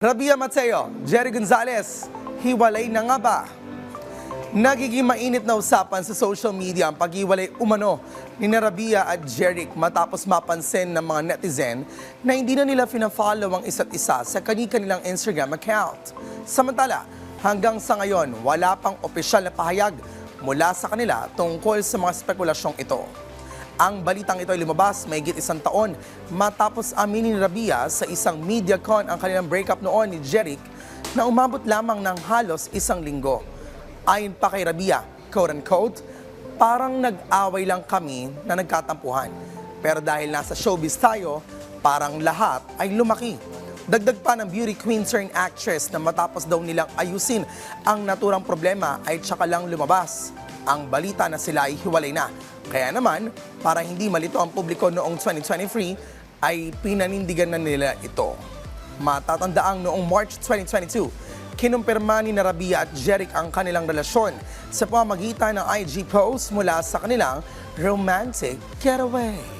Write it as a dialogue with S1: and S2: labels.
S1: Rabia Mateo, Jerry Gonzalez, hiwalay na nga ba? Nagiging mainit na usapan sa social media ang paghiwalay umano ni Rabia at Jeric matapos mapansin ng mga netizen na hindi na nila fina-follow ang isa't isa sa kani-kanilang Instagram account. Samantala, hanggang sa ngayon, wala pang opisyal na pahayag mula sa kanila tungkol sa mga spekulasyong ito. Ang balitang ito ay lumabas mahigit isang taon matapos aminin ni Rabia sa isang media con ang kanilang breakup noon ni Jeric na umabot lamang ng halos isang linggo. Ayon pa kay Rabia, quote-unquote, parang nag-away lang kami na nagkatampuhan. Pero dahil nasa showbiz tayo, parang lahat ay lumaki. Dagdag pa ng beauty queen turned actress na matapos daw nilang ayusin ang naturang problema ay tsaka lang lumabas. Ang balita na sila ay hiwalay na. Kaya naman, para hindi malito ang publiko noong 2023, ay pinanindigan na nila ito. Matatandaang noong March 2022, kinumpirma ni na Rabia at Jeric ang kanilang relasyon sa pamamagitan ng IG post mula sa kanilang romantic getaway.